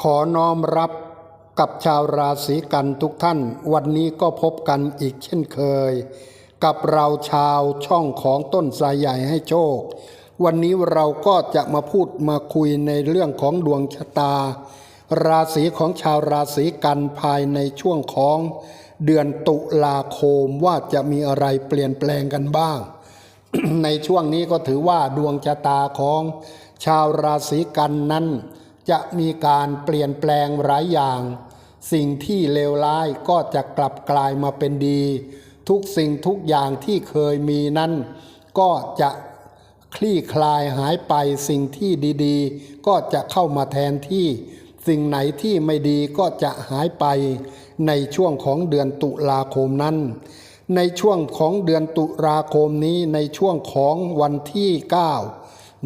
ขอน้อมรับกับชาวราศีกันทุกท่าน วันนี้ก็พบกันอีกเช่นเคย กับเราชาวช่องของต้นสายใหญ่ให้โชค วันนี้เราก็จะมาพูดมาคุยในเรื่องของดวงชะตา ราศีของชาวราศีกันภายในช่วงของ เดือนตุลาคมว่าจะมีอะไรเปลี่ยนแปลงกันบ้าง ในช่วงนี้ก็ถือว่าดวงชะตาของชาวราศีกันนั้น จะมีการเปลี่ยนแปลงหลายอย่าง สิ่งที่เลวร้ายก็จะกลับกลายมาเป็นดี ทุกสิ่งทุกอย่างที่เคยมีนั้น ก็จะคลี่คลายหายไปสิ่งที่ดีๆ ก็จะเข้ามาแทนที่ สิ่งไหนที่ไม่ดีก็จะหายไปในช่วงของเดือนตุลาคมนั้น ในช่วงของเดือนตุลาคมนี้ในช่วงของวันที่ 9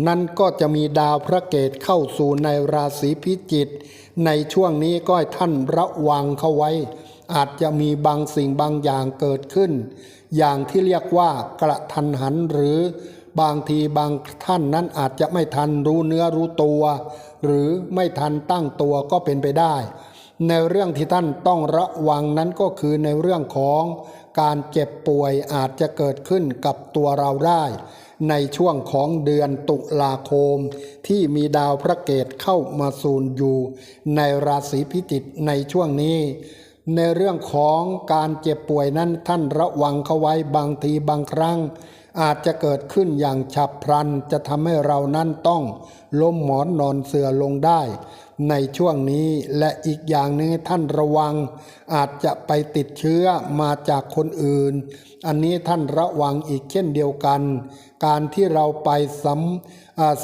นั้นก็จะมีดาวพระเกตเข้าสู่ในราศีพิจิกในช่วงนี้ก็ให้ท่านระวังเข้าไว้ อาจจะมีบางสิ่งบางอย่างเกิดขึ้น อย่างที่เรียกว่ากระทันหันหรือบางทีบางท่านนั้นอาจจะไม่ทันรู้เนื้อรู้ตัว หรือไม่ทันตั้งตัวก็เป็นไปได้ ในเรื่องที่ท่านต้องระวังนั้นก็คือในเรื่องของการเจ็บป่วยอาจจะเกิดขึ้นกับตัวเราได้ ในช่วงของเดือนตุลาคม ที่มีดาวพระเกตเข้ามาสูนอยู่ ในราศีพิจิกในช่วงนี้ ในเรื่องของการเจ็บป่วยนั้นท่านระวังเข้าไว้บางทีบางครั้ง อาจจะเกิดขึ้นอย่างฉับพลันจะทำให้เรานั้นต้องล้มหมอนนอนเสื่อลงได้ ในช่วงนี้และอีกอย่างหนึงท่านระวัง อาจจะไปติดเชื้อมาจากคนอื่น อันนี้ท่านระวังอีกเช่นเดียวกัน การที่เราไปสัม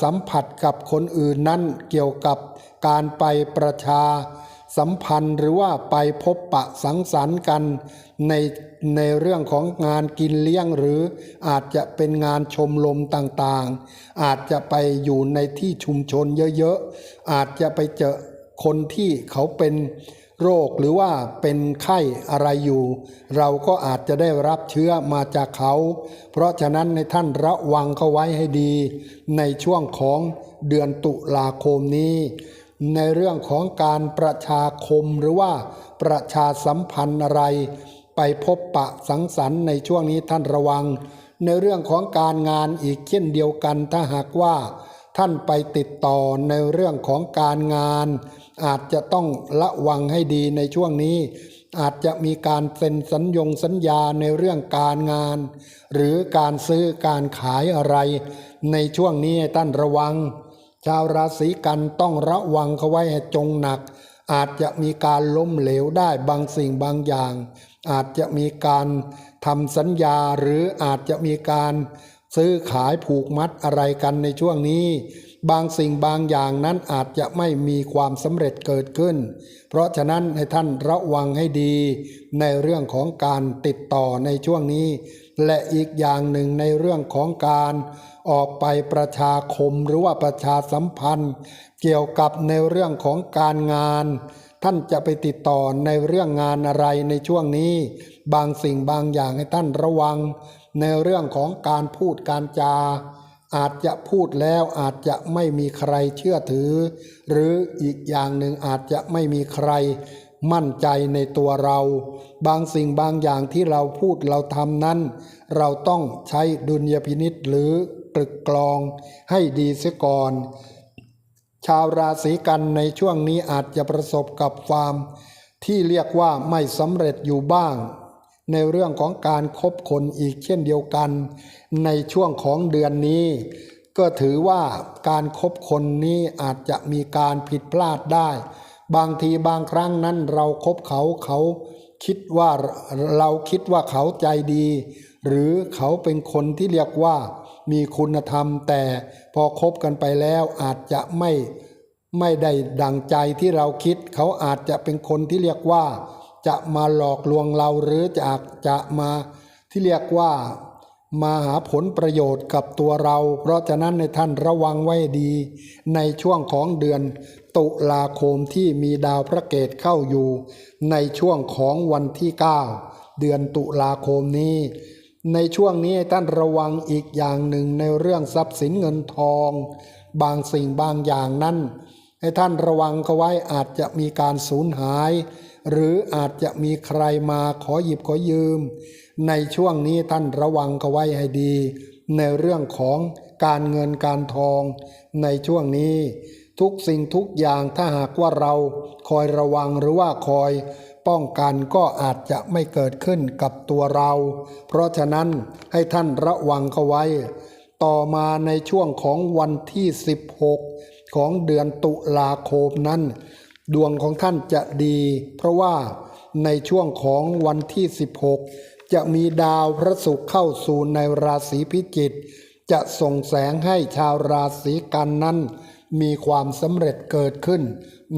สัมผัสกับคนอื่นนั้นเกี่ยวกับการไปประชา สัมพันธ์หรือว่าไปพบปะสังสรรค์กันในในเรื่องของงานกินเลี้ยงหรืออาจจะเป็นงานชมรมต่างๆ อาจจะไปอยู่ในที่ชุมชนเยอะๆ อาจจะไปเจอคนที่เขาเป็นโรคหรือว่าเป็นไข้อะไรอยู่ เราก็อาจจะได้รับเชื้อมาจากเขา เพราะฉะนั้นในท่านระวังเขาไว้ให้ดี ในช่วงของเดือนตุลาคมนี้ ในเรื่องของการประชาคมหรือว่าประชาสัมพันธ์อะไร ไปพบปะสังสรรค์ในช่วงนี้ท่านระวัง ในเรื่องของการงานอีกเช่นเดียวกันถ้าหากว่า ท่านไปติดต่อในเรื่องของการงาน อาจจะต้องระวังให้ดีในช่วงนี้ อาจจะมีการเซ็นสัญญงสัญญาในเรื่องการงาน หรือการซื้อการขายอะไร ในช่วงนี้ท่านระวัง ชาวราศีกันต้องระวังเขาไว้ให้จงหนัก อาจจะมีการล้มเหลวได้บางสิ่งบางอย่าง อาจจะมีการทำสัญญาหรืออาจจะมีการซื้อขายผูกมัดอะไรกันในช่วงนี้ บางสิ่งบางอย่างนั้นอาจจะไม่มีความสำเร็จเกิดขึ้น เพราะฉะนั้นให้ท่านระวังให้ดีในเรื่องของการติดต่อในช่วงนี้ และอีกอย่างหนึ่งในเรื่องของการออกไปประชาคมหรือว่าประชาสัมพันธ์ เกี่ยวกับในเรื่องของการงาน ท่านจะไปติดต่อในเรื่องงานอะไรในช่วงนี้ บางสิ่งบางอย่างให้ท่านระวัง ในเรื่องของการพูดการจา อาจจะพูดแล้วอาจจะไม่มีใครเชื่อถือ หรืออีกอย่างหนึ่งอาจจะไม่มีใคร มั่นใจในตัวเรา บางสิ่งบางอย่างที่เราพูดเราทำนั้น เราต้องใช้ดุลยพินิษหรือกลึกกลองให้ดีเสียก่อน ชาวราศีกันในช่วงนี้อาจจะประสบกับความที่เรียกว่าไม่สำเร็จอยู่บ้าง ในเรื่องของการคบคนอีกเช่นเดียวกัน ในช่วงของเดือนนี้ ก็ถือว่าการคบคนนี้อาจจะมีการผิดพลาดได้ บางทีบางครั้งนั้นเราครบเขาเขาคิดว่าเราคิดว่าเขาใจดี หรือเขาเป็นคนที่เรียกว่ามีคุณธรรม แต่พอคบกันไปแล้วอาจจะไม่ไม่ได้ดังใจที่เราคิด เขาอาจจะเป็นคนที่เรียกว่า จะมาหลอกลวงเราหรือจะจะมาที่เรียกว่า มาหาผลประโยชน์กับตัวเรา เพราะฉะนั้นในท่านระวังไว้ดี ในช่วงของเดือน ตุลาคมที่มีดาวพระเกตเข้าอยู่ ในช่วงของวันที่ 9 เดือนตุลาคมนี้ ในช่วงนี้ท่านระวังอีกอย่างหนึ่งในเรื่องทรัพย์สินเงินทอง บางสิ่งบางอย่างนั้น ให้ท่านระวังเขาไว้อาจจะมีการสูญหาย หรืออาจจะมีใครมาขอหยิบขอยืม ในช่วงนี้ท่านระวังเขาไว้ให้ดี ในเรื่องของการเงินการทอง ในช่วงนี้ ทุกสิ่งทุกอย่างถ้าหากว่าเราคอยระวังหรือว่าคอยป้องกันก็อาจจะไม่เกิดขึ้นกับตัวเรา เพราะฉะนั้นให้ท่านระวังเขาไว้ ต่อมาในช่วงของวันที่ 16 ของเดือนตุลาคมนั้น ดวงของท่านจะดี เพราะว่าในช่วงของวันที่ 16 จะมีดาวพระศุกร์เข้าสู่ในราศีพิจิกจะส่งแสงให้ชาวราศีกันนั้น มีความสำเร็จเกิดขึ้น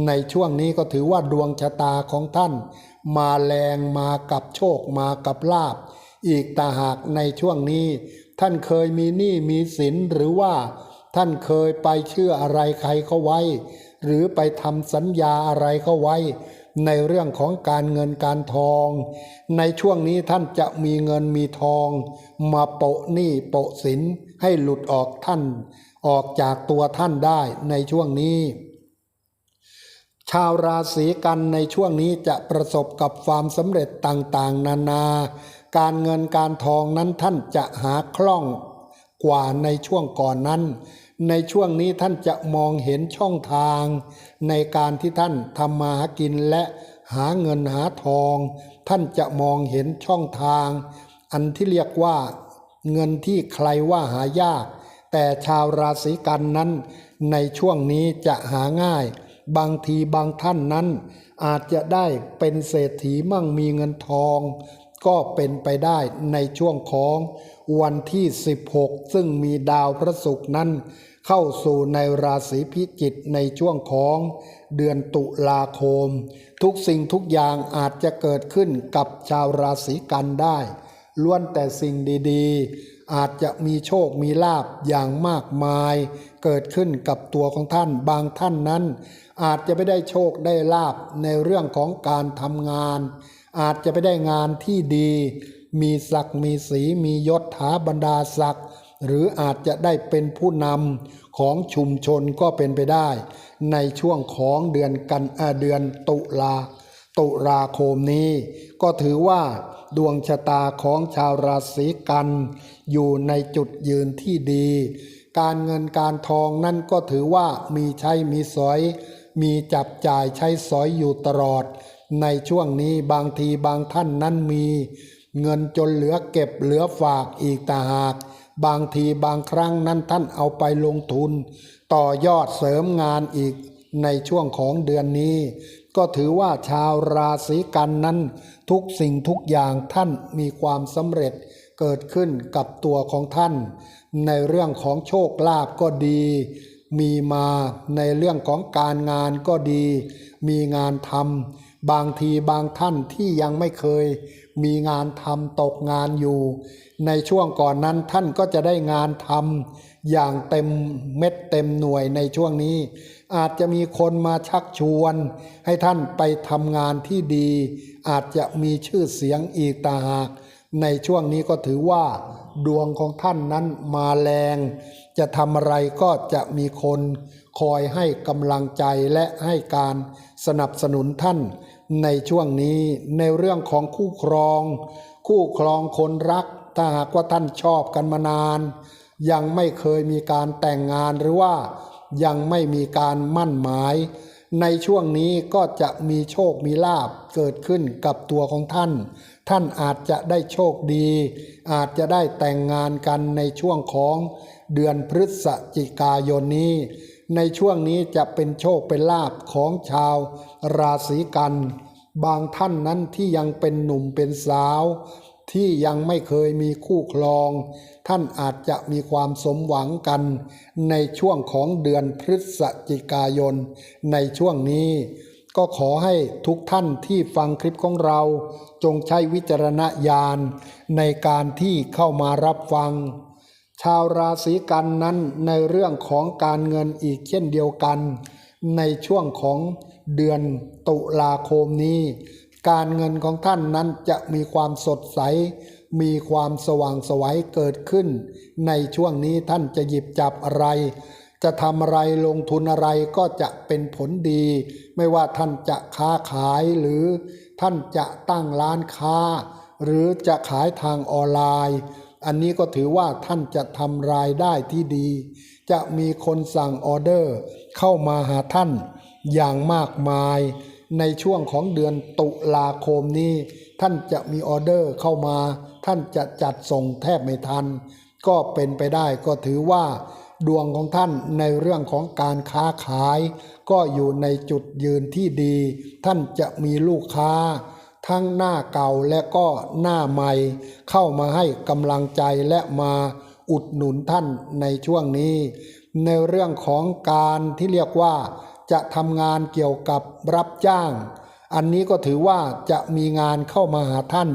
ในช่วงนี้ก็ถือว่าดวงชะตาของท่าน มาแรงมากับโชคมากับลาบ อีกตาหากในช่วงนี้ ท่านเคยมีหนี้มีสินหรือว่า ท่านเคยไปเชื่ออะไรใครเขาไว้ หรือไปทำสัญญาอะไรเขาไว้ ในเรื่องของการเงินการทอง ในช่วงนี้ท่านจะมีเงินมีทอง มาโปะหนี้โปะสินให้หลุดออกท่าน ออกจากตัวท่านได้ในช่วงนี้ ชาวราศีกันในช่วงนี้จะประสบกับความสำเร็จต่างๆ นานา การเงินการทองนั้นท่านจะหาคล่องกว่าในช่วงก่อนนั้น ในช่วงนี้ท่านจะมองเห็นช่องทาง ในการที่ท่านทำมาหากินและหาเงินหาทอง ท่านจะมองเห็นช่องทาง อันที่เรียกว่าเงินที่ใครว่าหายาก แต่ชาวราศีกันนั้น ในช่วงนี้จะหาง่าย บางทีบางท่านนั้น อาจจะได้เป็นเศรษฐีมั่งมีเงินทอง ก็เป็นไปได้ในช่วงของ วันที่ 16 ซึ่งมีดาวพระศุกร์นั้น เข้าสู่ในราศีพิจิกในช่วงของเดือนตุลาคม ทุกสิ่งทุกอย่างอาจจะเกิดขึ้นกับชาวราศีกันได้ล้วนแต่สิ่งดีๆ อาจจะมีโชคมีลาบอย่างมากมาย เกิดขึ้นกับตัวของท่านบางท่านนั้น อาจจะไม่ได้โชคได้ลาบในเรื่องของการทำงาน อาจจะไม่ได้งานที่ดี มีศักดิ์มีสีมียศถาบรรดาศักดิ์หรืออาจจะได้เป็นผู้นำของชุมชนก็เป็นไปได้ ในช่วงของเดือนกันเดือนตุลาตุลาคมนี้ ก็ถือว่าดวงชะตาของชาวราศีกัน อยู่ในจุดยืนที่ดี การเงินการทองนั่นก็ถือว่ามีใช้มีสอย มีจับจ่ายใช้สอยอยู่ตลอด ในช่วงนี้บางทีบางท่านนั้นมี เงินจนเหลือเก็บเหลือฝากอีกต่างหาก บางทีบางครั้งนั้นท่านเอาไปลงทุน ต่อยอดเสริมงานอีกในช่วงของเดือนนี้ ก็ถือว่าชาวราศีกันนั้น ทุกสิ่งทุกอย่างท่านมีความสำเร็จเกิดขึ้นกับตัวของท่าน ในเรื่องของโชคลาภก็ดี มีมาในเรื่องของการงานก็ดี มีงานทำ บางทีบางท่านที่ยังไม่เคยมีงานทำตกงานอยู่ ในช่วงก่อนนั้นท่านก็จะได้งานทำอย่างเต็มเม็ดเต็มหน่วยในช่วงนี้ อาจจะมีคนมาชักชวน ให้ท่านไปทำงานที่ดี อาจจะมีชื่อเสียงอีกต่างหาก ในช่วงนี้ก็ถือว่า ดวงของท่านนั้นมาแรง จะทำอะไรก็จะมีคนคอยให้กำลังใจและให้การสนับสนุนท่าน ในช่วงนี้ในเรื่องของคู่ครอง คู่ครองคนรัก ถ้าหากว่าท่านชอบกันมานาน ยังไม่เคยมีการแต่งงานหรือว่ายังไม่มีการมั่นหมาย ในช่วงนี้ก็จะมีโชคมีลาบเกิดขึ้นกับตัวของท่าน ท่านอาจจะได้โชคดี อาจจะได้แต่งงานกันในช่วงของเดือนพฤศจิกายนนี้ ในช่วงนี้จะเป็นโชคเป็นลาบของชาวราศีกัน บางท่านนั้นที่ยังเป็นหนุ่มเป็นสาว ที่ยังไม่เคยมีคู่ครอง ท่านอาจจะมีความสมหวังกัน ในช่วงของเดือนพฤศจิกายน ในช่วงนี้ ก็ขอให้ทุกท่านที่ฟังคลิปของเรา จงใช้วิจารณญาณในการที่เข้ามารับฟัง ชาวราศีกันนั้นในเรื่องของการเงินอีกเช่นเดียวกัน ในช่วงของเดือนตุลาคมนี้ การเงินของท่านนั้นจะมีความสดใส มีความสว่างไสวัยเกิดขึ้น ในช่วงนี้ท่านจะหยิบจับอะไร จะทำอะไรลงทุนอะไรก็จะเป็นผลดี ไม่ว่าท่านจะค้าขายหรือท่านจะตั้งร้านค้า หรือจะขายทางออนไลน์ อันนี้ก็ถือว่าท่านจะทำรายได้ที่ดี จะมีคนสั่งออเดอร์ เข้ามาหาท่านอย่างมากมาย ในช่วงของเดือนตุลาคมนี้ ท่านจะมีออเดอร์เข้ามา ท่านจะจัดส่งแทบไม่ทัน ก็เป็นไปได้ก็ถือว่าดวงของท่านในเรื่องของการค้าขาย ก็อยู่ในจุดยืนที่ดี ท่านจะมีลูกค้า ทั้งหน้าเก่าและก็หน้าใหม่ เข้ามาให้กำลังใจและมาอุดหนุนท่านในช่วงนี้ ในเรื่องของการที่เรียกว่าจะทำงานเกี่ยวกับรับจ้าง อันนี้ก็ถือว่าจะมีงานเข้ามาหาท่าน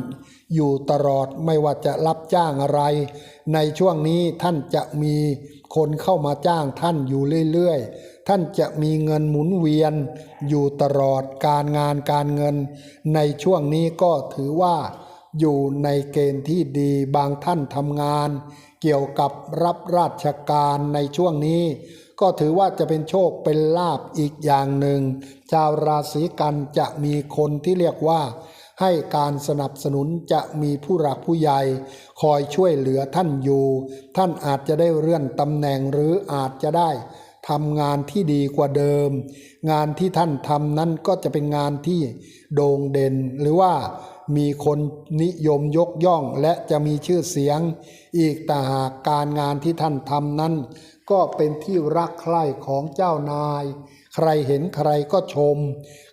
อยู่ตลอดไม่ว่าจะรับจ้างอะไร ในช่วงนี้ท่านจะมีคนเข้ามาจ้างท่านอยู่เรื่อยๆ ท่านจะมีเงินหมุนเวียนอยู่ตลอดการงานการเงิน ในช่วงนี้ก็ถือว่าอยู่ในเกณฑ์ที่ดีบางท่านทำงาน เกี่ยวกับรับราชการในช่วงนี้ ก็ถือว่าจะเป็นโชคเป็นลาบอีกอย่างหนึ่ง ชาวราศีกันจะมีคนที่เรียกว่าให้การสนับสนุนจะมีผู้หลักผู้ใหญ่ คอยช่วยเหลือท่านอยู่ ท่านอาจจะได้เลื่อนตำแหน่งหรืออาจจะได้ ทำงานที่ดีกว่าเดิม งานที่ท่านทำนั้นก็จะเป็นงานที่โด่งเด่น หรือว่ามีคนนิยมยกย่องและจะมีชื่อเสียง อีกแต่หากการงานที่ท่านทำนั้น ก็เป็นที่รักใคร่ของเจ้านาย ใครเห็นใครก็ชม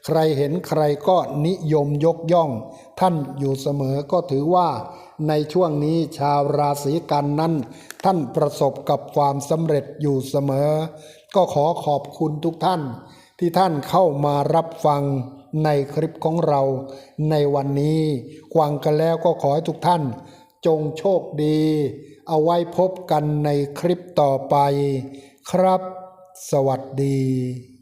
ใครเห็นใครก็นิยมยกย่อง ท่านอยู่เสมอก็ถือว่า ในช่วงนี้ชาวราศีกันนั้น ท่านประสบกับความสำเร็จอยู่เสมอ ก็ขอขอบคุณทุกท่าน ที่ท่านเข้ามารับฟังในคลิปของเรา ในวันนี้กวางกันแล้วก็ขอให้ทุกท่าน จงโชคดี เอาไว้พบกันในคลิปต่อไป ครับ สวัสดี